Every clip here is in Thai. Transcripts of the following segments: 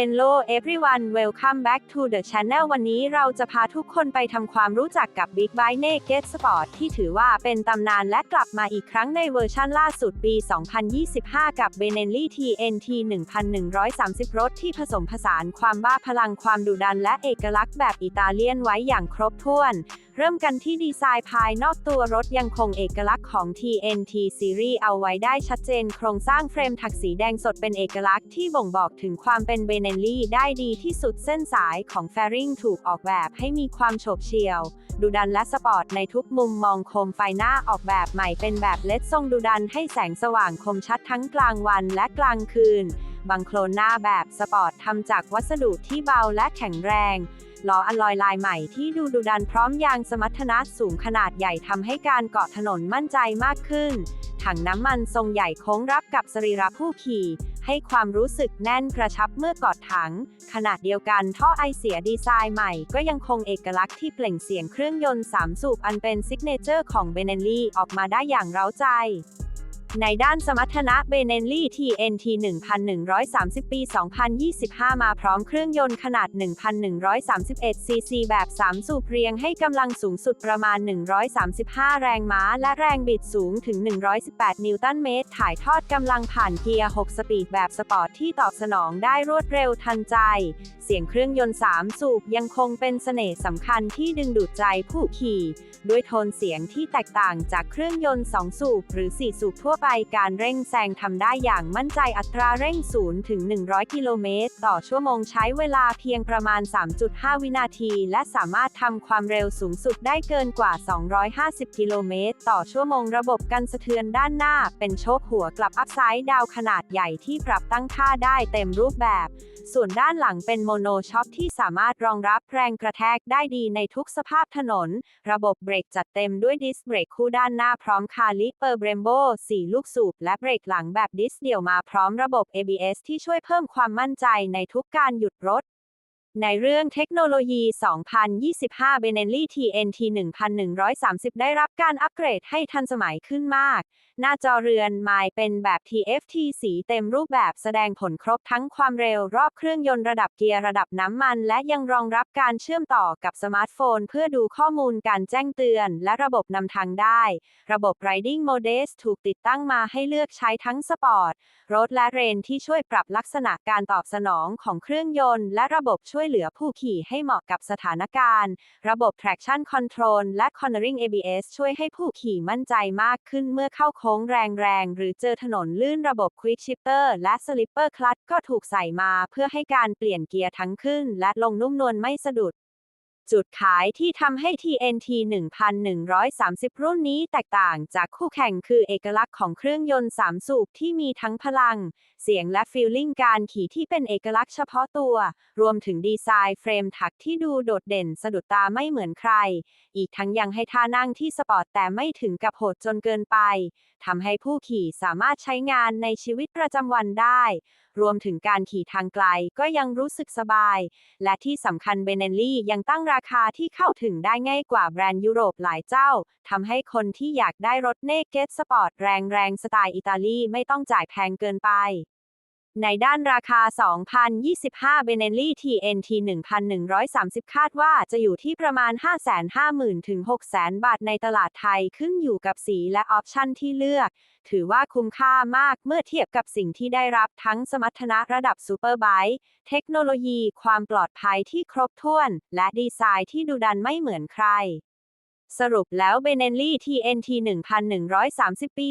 Hello everyone welcome back to the channel วันนี้เราจะพาทุกคนไปทำความรู้จักกับ Big Bike Naked Sport ที่ถือว่าเป็นตำนานและกลับมาอีกครั้งในเวอร์ชั่นล่าสุดปี 2025 กับ Benelli TNT 1130 รถที่ผสมผสานความบ้าพลังความดุดันและเอกลักษณ์แบบอิตาเลียนไว้อย่างครบถ้วน เริ่มกันที่ดีไซน์ภายนอกตัวรถยังคงเอกลักษณ์ของ TNT Series เอาไว้ได้ชัดเจน โครงสร้างเฟรมถักสีแดงสดเป็นเอกลักษณ์ที่บ่งบอกถึงความเป็นเบนเนลลี่ได้ดีที่สุดเส้นสายของแฟริงถูกออกแบบให้มีความโฉบเฉี่ยวดุดันและสปอร์ตในทุกมุมมองโคมไฟหน้าออกแบบใหม่เป็นแบบเล็ดทรงดุดันให้แสงสว่างคมชัดทั้งกลางวันและกลางคืน บังโคลนหน้าแบบสปอร์ตทำจากวัสดุที่เบาและแข็งแรงล้ออลลอยลายใหม่ที่ดูดุดันพร้อมยางสมรรถนะสูงขนาดใหญ่ทำให้การเกาะถนนมั่นใจมากขึ้น ถังน้ำมันทรงใหญ่โค้งรับกับสรีระผู้ขี่ ให้ความรู้สึกแน่นกระชับเมื่อกอดถังขนาดเดียวกันท่อไอเสียดีไซน์ใหม่ ก็ยังคงเอกลักษณ์ที่เปล่งเสียงเครื่องยนต์ 3 สูบอันเป็นซิกเนเจอร์ของเบเนลลี่ออกมาได้อย่างเร้าใจ ในด้านสมรรถนะเบเนลลี่ TNT 1130 ปี 2025 มาพร้อมเครื่องยนต์ขนาด 1,131 ซีซีแบบ 3 สูบเรียงให้กำลังสูงสุดประมาณ 135 แรงม้า และแรงบิดสูงถึง 118 นิวตันเมตร ถ่ายทอดกำลังผ่านเกียร์ 6 สปีดแบบสปอร์ตที่ตอบสนองได้รวดเร็วทันใจ เสียงเครื่องยนต์ 3 สูบยังคงเป็นเสน่ห์สำคัญที่ดึงดูดใจผู้ขี่ ด้วยโทนเสียงที่แตกต่างจากเครื่องยนต์ 2 สูบหรือ 4 สูบทั่วไปฟการเร่งแซงทำได้อย่างมั่นใจอัตราเร่ง 0 ถึง 100 กิโลเมตร ต่อชั่วโมงใช้เวลาเพียงประมาณ 3.5 วินาที และสามารถทำความเร็วสูงสุดได้เกินกว่า 250 กิโลเมตร ต่อชั่วโมงระบบกันสะเทือนด้านหน้า เป็นโชคหัวกลับอัพไซด์ดาวขนาดใหญ่ที่ปรับตั้งค่าได้เต็มรูปแบบ ส่วนด้านหลังเป็นโมโนช็อคที่สามารถรองรับแรงกระแทกได้ดีในทุกสภาพถนน ระบบเบรกจัดเต็มด้วยดิสเบรกคู่ด้านหน้าพร้อมคาลิเปอร์เบรมโบ4ลูกสูบและเบรกหลังแบบดิสเดี่ยวมาพร้อมระบบ ABS ที่ช่วยเพิ่มความมั่นใจในทุกการหยุดรถ ในเรื่องเทคโนโลยี 2025 Benelli TNT 1130 ได้รับการอัปเกรดให้ทันสมัยขึ้นมาก หน้าจอเรือนไมล์เป็นแบบ TFT สีเต็มรูปแบบแสดงผลครบทั้งความเร็วรอบเครื่องยนต์ระดับเกียร์ระดับน้ำมัน และยังรองรับการเชื่อมต่อกับสมาร์ทโฟน เพื่อดูข้อมูลการแจ้งเตือน และระบบนำทางได้ ระบบ Riding Modes ถูกติดตั้งมาให้เลือกใช้ทั้งสปอร์ตรถและเรนที่ช่วยปรับลักษณะการตอบสนองของเครื่องยนต์ และระบบช่วยยเหลือผู้ขี่ให้เหมาะกับสถานการณ์ ระบบ traction control และ cornering ABS ช่วยให้ผู้ขี่มั่นใจมากขึ้นเมื่อเข้าโค้งแรงๆ หรือเจอถนนลื่นระบบ quick shifter และ slipper clutch ก็ถูกใส่มาเพื่อให้การเปลี่ยนเกียร์ทั้งขึ้น และลงนุ่มนวลไม่สะดุด จุดขายที่ทำให้ TNT 1130 รุ่นนี้แตกต่างจากคู่แข่งคือเอกลักษณ์ของเครื่องยนต์ 3 สูบที่มีทั้งพลัง เสียงและฟีลลิ่งการขี่ที่เป็นเอกลักษณ์เฉพาะตัว รวมถึงดีไซน์เฟรมถักที่ดูโดดเด่นสะดุดตาไม่เหมือนใคร อีกทั้งยังให้ท่านั่งที่สปอร์ตแต่ไม่ถึงกับโหดจนเกินไปทำให้ผู้ขี่สามารถใช้งานในชีวิตประจำวันได้ รวมถึงการขี่ทางไกลก็ยังรู้สึกสบาย และที่สำคัญเบเนลลี่ยังตั้งราราคาที่เข้าถึงได้ง่ายกว่าแบรนด์ยุโรปหลายเจ้า ทำให้คนที่อยากได้รถเนกเกตสปอร์ตแรงๆ สไตล์อิตาลีไม่ต้องจ่ายแพงเกินไป ในด้านราคา 2025 Benelli TNT 1130 คาดว่าจะอยู่ที่ประมาณ 550,000 ถึง 600,000 บาทในตลาดไทยขึ้นอยู่กับสีและออปชันที่เลือก ถือว่าคุ้มค่ามากเมื่อเทียบกับสิ่งที่ได้รับทั้งสมรรถนะระดับซูเปอร์ไบค์เทคโนโลยี ความปลอดภัยที่ครบถ้วน และดีไซน์ที่ดุดันไม่เหมือนใคร สรุปแล้ว Benelli TNT 1130 ปี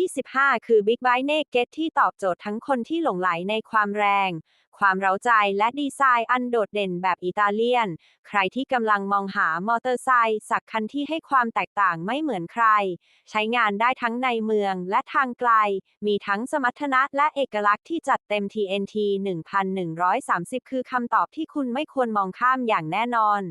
2025 คือ Big Bike Naked ที่ตอบโจทย์ทั้งคนที่หลงไหลในความแรง ความเร้าใจและดีไซน์อันโดดเด่นแบบอิตาเลียน ใครที่กำลังมองหามอเตอร์ไซค์สักคันที่ให้ความแตกต่างไม่เหมือนใคร ใช้งานได้ทั้งในเมืองและทางไกล มีทั้งสมรรถนะและเอกลักษณ์ที่จัดเต็ม TNT 1130 คือคำตอบที่คุณไม่ควรมองข้ามอย่างแน่นอน